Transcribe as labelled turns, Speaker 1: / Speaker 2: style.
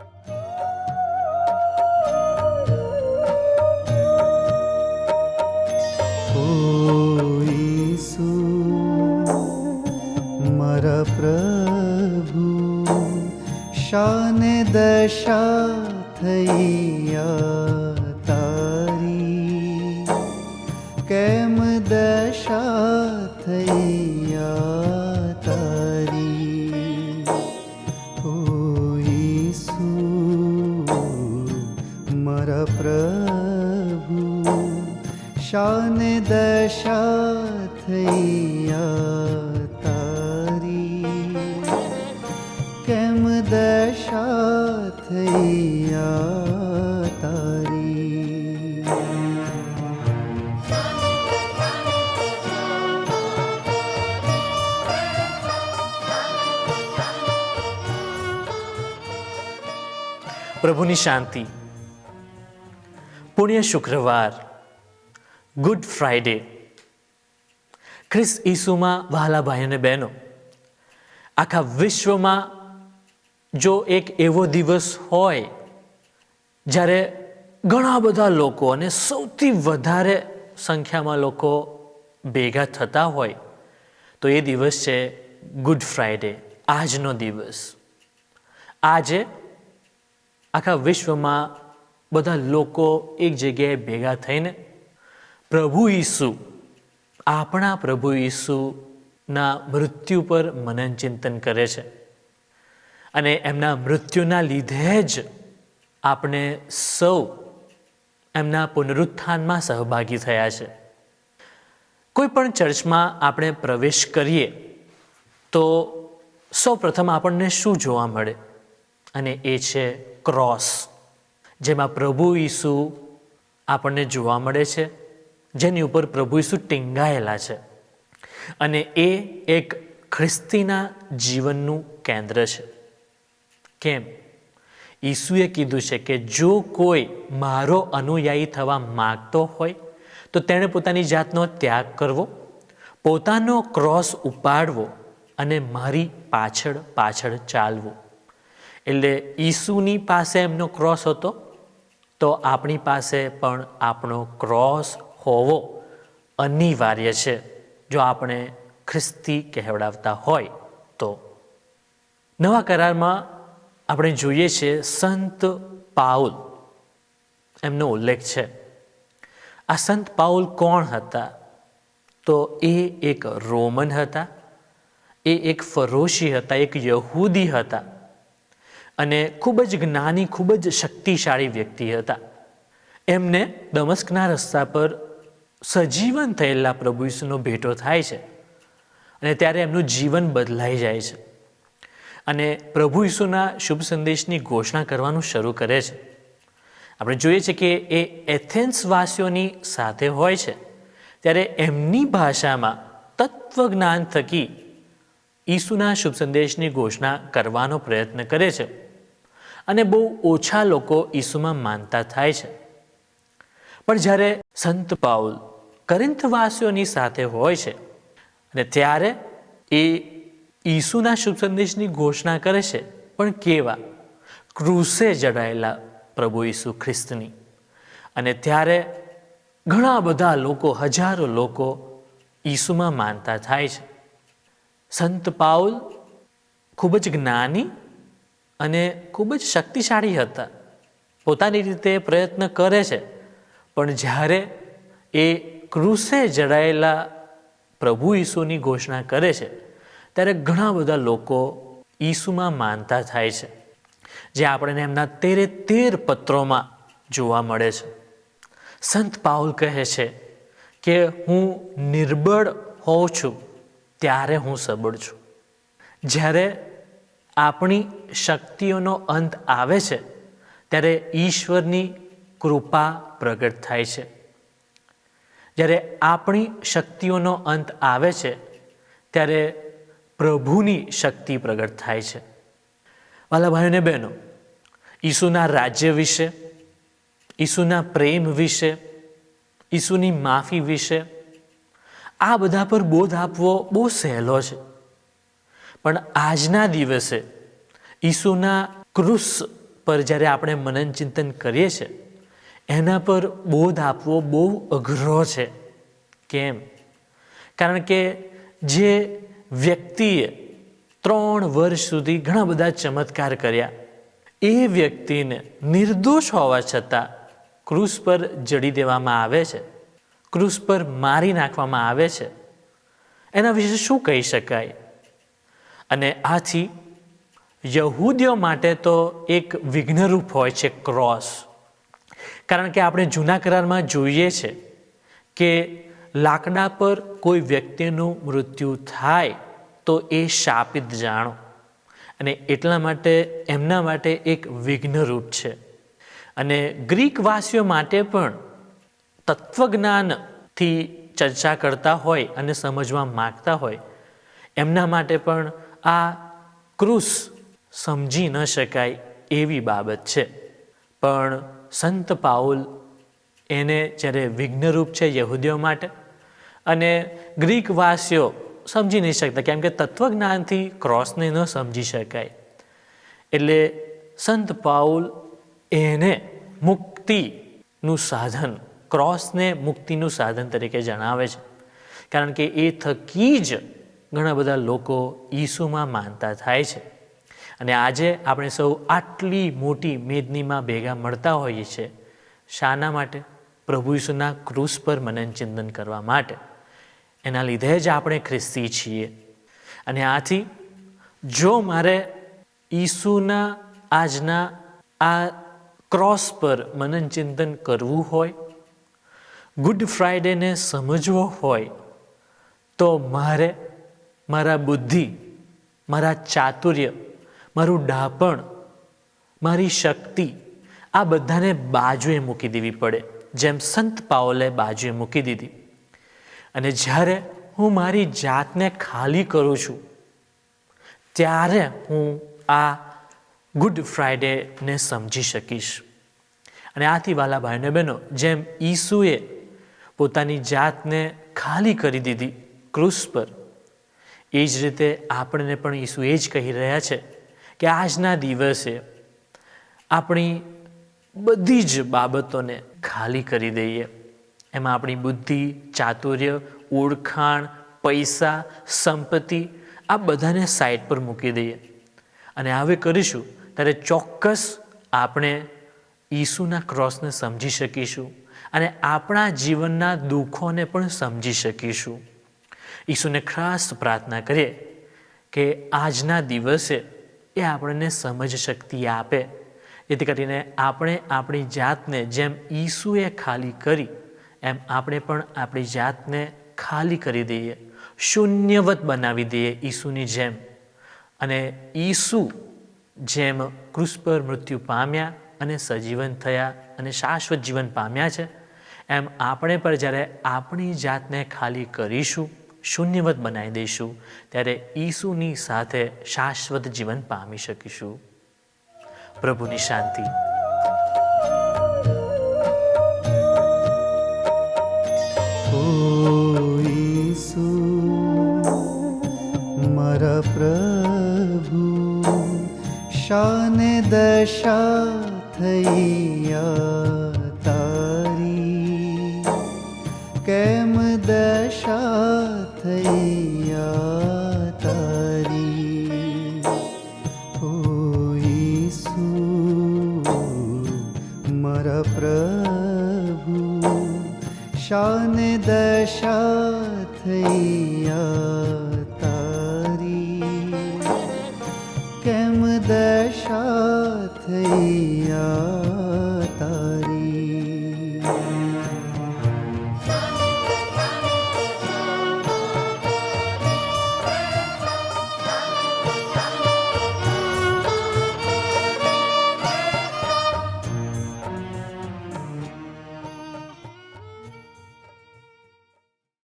Speaker 1: Thank you. શાને દશા થઈયા તારી કેમ દશા થઈયા તારી
Speaker 2: પ્રભુની શાંતિ પુણ્ય શુક્રવાર ગુડ ફ્રાઈડે ખ્રિસ્ત ઈસુમાં વહાલા ભાઈ અને બહેનો. આખા વિશ્વમાં જો એક એવો દિવસ હોય જ્યારે ઘણા બધા લોકો અને સૌથી વધારે સંખ્યામાં લોકો ભેગા થતા હોય, તો એ દિવસ છે ગુડ ફ્રાઈડે આજનો દિવસ. આજે આખા વિશ્વમાં બધા લોકો એક જગ્યાએ ભેગા થઈને પ્રભુ ઈસુ, આપણા પ્રભુ ઈસુના મૃત્યુ પર મનન ચિંતન કરે છે. અને એમના મૃત્યુના લીધે જ આપણે સૌ એમના પુનરુત્થાનમાં સહભાગી થયા છે. કોઈ પણ ચર્ચમાં આપણે પ્રવેશ કરીએ, તો સૌ પ્રથમ આપણને શું જોવા મળે? અને એ છે ક્રોસ, જેમાં પ્રભુ ઈસુ આપણને જોવા મળે છે. જેની ઉપર પ્રભુ ઈસુ ટીંગાયેલા છે. અને એ એક ખ્રિસ્તીના જીવનનું કેન્દ્ર છે. કેમ? ઈસુએ કીધું છે કે જો કોઈ મારો અનુયાયી થવા માગતો હોય, તો તેણે પોતાની જાતનો ત્યાગ કરવો, પોતાનો ક્રોસ ઉપાડવો અને મારી પાછળ પાછળ ચાલવું. એટલે ઈસુની પાસે એમનો ક્રોસ હતો, તો આપણી પાસે પણ આપણો ક્રોસ હોવો અનિવાર્ય છે. જો આપણે ખ્રિસ્તી કહેવડાવતા હોય તો. નવા કરારમાં આપણે જોઈએ છીએ સંત પાઉલ. એમનો ઉલ્લેખ છે. આ સંત પાઉલ કોણ હતા? તો એ એક રોમન હતા. એ એક ફરોશી હતા, એક યહૂદી હતા. અને ખૂબ જ જ્ઞાની, ખૂબ જ શક્તિશાળી વ્યક્તિ હતા. એમને દમસ્કના રસ્તા પર સજીવન થયેલા પ્રભુ ઈસુનો ભેટો થાય છે અને ત્યારે એમનું જીવન બદલાઈ જાય છે. અને પ્રભુ ઈસુના શુભ સંદેશની ઘોષણા કરવાનું શરૂ કરે છે. આપણે જોઈએ છીએ કે એ એથેન્સવાસીઓની સાથે હોય છે. ત્યારે એમની ભાષામાં તત્વજ્ઞાન થકી ઈસુના શુભ સંદેશની ઘોષણા કરવાનો પ્રયત્ન કરે છે અને બહુ ઓછા લોકો ઈસુમાં માનતા થાય છે. પણ જ્યારે સંત પાઉલ કરિંથવાસીઓની સાથે હોય છે. અને ત્યારે એ ઈસુના શુભ સંદેશની ઘોષણા કરે છે. પણ કેવા? ક્રૂસે જડાયેલા પ્રભુ ઈસુ ખ્રિસ્તની. અને ત્યારે ઘણા બધા લોકો, હજારો લોકો ઈસુમાં માનતા થાય છે. સંત પાઉલ ખૂબ જ જ્ઞાની અને ખૂબ જ શક્તિશાળી હતા. પોતાની રીતે પ્રયત્ન કરે છે. પણ જ્યારે એ ક્રુસે જડાયેલા પ્રભુ ઈસુની ઘોષણા કરે છે, ત્યારે ઘણા બધા લોકો ઈસુમાં માનતા થાય છે, જે આપણને એમના તેરે તેર પત્રોમાં જોવા મળે છે. સંત પાઉલ કહે છે કે, હું નિર્બળ હોઉં છું, ત્યારે હું સબળ છું. જ્યારે આપણી શક્તિઓનો અંત આવે છે, ત્યારે ઈશ્વરની કૃપા પ્રગટ થાય છે. જ્યારે આપણી શક્તિઓનો અંત આવે છે, ત્યારે પ્રભુની શક્તિ પ્રગટ થાય છે. વાલા ભાઈઓને બહેનો, ઈસુના રાજ્ય વિશે, ઈસુના પ્રેમ વિશે, ઈસુની માફી વિશે આ બધા પર બોધ આપવો બહુ સહેલો છે. પણ આજના દિવસે ઈસુના ક્રુસ પર જ્યારે આપણે મનન ચિંતન કરીએ છીએ એના પર બોધ આપવો બહુ અઘરો છે. કેમ? કારણ કે જે વ્યક્તિએ ત્રણ વર્ષ સુધી ઘણા બધા ચમત્કાર કર્યા, એ વ્યક્તિને નિર્દોષ હોવા છતાં ક્રૂસ પર જડી દેવામાં આવે છે, ક્રૂસ પર મારી નાખવામાં આવે છે. એના વિશે શું કહી શકાય? અને આથી યહૂદીઓ માટે તો એક વિઘ્નરૂપ હોય છે ક્રોસ. કારણ કે આપણે જૂના કરારમાં જોઈએ છે કે લાકડા પર કોઈ વ્યક્તિનું મૃત્યુ થાય તો એ શાપિત જાણો. અને એટલા માટે એમના માટે એક વિઘ્નરૂપ છે. અને ગ્રીકવાસીઓ માટે પણ તત્વજ્ઞાનથી ચર્ચા કરતા હોય અને સમજવા માગતા હોય, એમના માટે પણ આ ક્રૂસ સમજી ન શકાય એવી બાબત છે. પણ સંત પાઉલ એને જ્યારે વિઘ્નરૂપ છે યહૂદીઓ માટે, અને ગ્રીકવાસીઓ સમજી નહીં શકતા, કેમ કે તત્વજ્ઞાનથી ક્રોસને ન સમજી શકાય. એટલે સંત પાઉલ એને મુક્તિનું સાધન, ક્રોસને મુક્તિનું સાધન તરીકે જણાવે છે. કારણ કે એ થકી જ ઘણા બધા લોકો ઈસુમાં માનતા થાય છે. અને આજે આપણે સૌ આટલી મોટી મેદનીમાં ભેગા મળતા હોઈએ છીએ. શાના માટે? પ્રભુ ઈસુના ક્રૂસ પર મનન ચિંતન કરવા માટે. એના લીધે જ આપણે ખ્રિસ્તી છીએ. અને આથી, જો મારે ઈસુના આજના આ ક્રોસ પર મનન ચિંતન કરવું હોય, ગુડ ફ્રાઈડેને સમજવો હોય, તો મારે મારા બુદ્ધિ, મારા ચાતુર્ય મારું ડાપણ, મારી શક્તિ, આ બધાને બાજુએ મૂકી દેવી પડે, જેમ સંત પાઓલે બાજુએ મૂકી દીધી. અને જ્યારે હું મારી જાતને ખાલી કરું છું, ત્યારે હું આ ગુડ ફ્રાઈડેને સમજી શકીશ. અને આથી વાલા ભાઈઓ બહેનો, જેમ ઈસુએ પોતાની જાતને ખાલી કરી દીધી ક્રુસ પર, એ જ રીતે આપણને પણ ઈસુ એ જ કહી રહ્યા છે કે આજના દિવસે આપણી બધી જ બાબતોને ખાલી કરી દઈએ. એમાં આપણી બુદ્ધિ, ચાતુર્ય, ઓળખાણ, પૈસા, સંપત્તિ આ બધાને સાઈડ પર મૂકી દઈએ. અને હવે કરીશું, ત્યારે ચોક્કસ આપણે ઈસુના ક્રોસને સમજી શકીશું અને આપણા જીવનના દુઃખોને પણ સમજી શકીશું. ઈસુને ખાસ પ્રાર્થના કરીએ કે આજના દિવસે એ આપણને સમજ શક્તિ આપે. એથી કરીને આપણે આપણી જાતને જેમ ઈસુએ ખાલી કરી, એમ આપણે પણ આપણી જાતને ખાલી કરી દઈએ. શૂન્યવત બનાવી દઈએ ઈસુની જેમ. અને ઈસુ જેમ ક્રુસ પર મૃત્યુ પામ્યા અને સજીવન થયા અને શાશ્વત જીવન પામ્યા છે, એમ આપણે પણ જ્યારે આપણી જાતને ખાલી કરીશું શૂન્યવત બનાવી દઈશું. ત્યારે ઈસુની સાથે શાશ્વત જીવન પામી શકીશું. પ્રભુની શાંતિ.
Speaker 1: મારા પ્રભુ, શાને દશા થઈયા મારા પ્રભુ શાન દશા થઈયા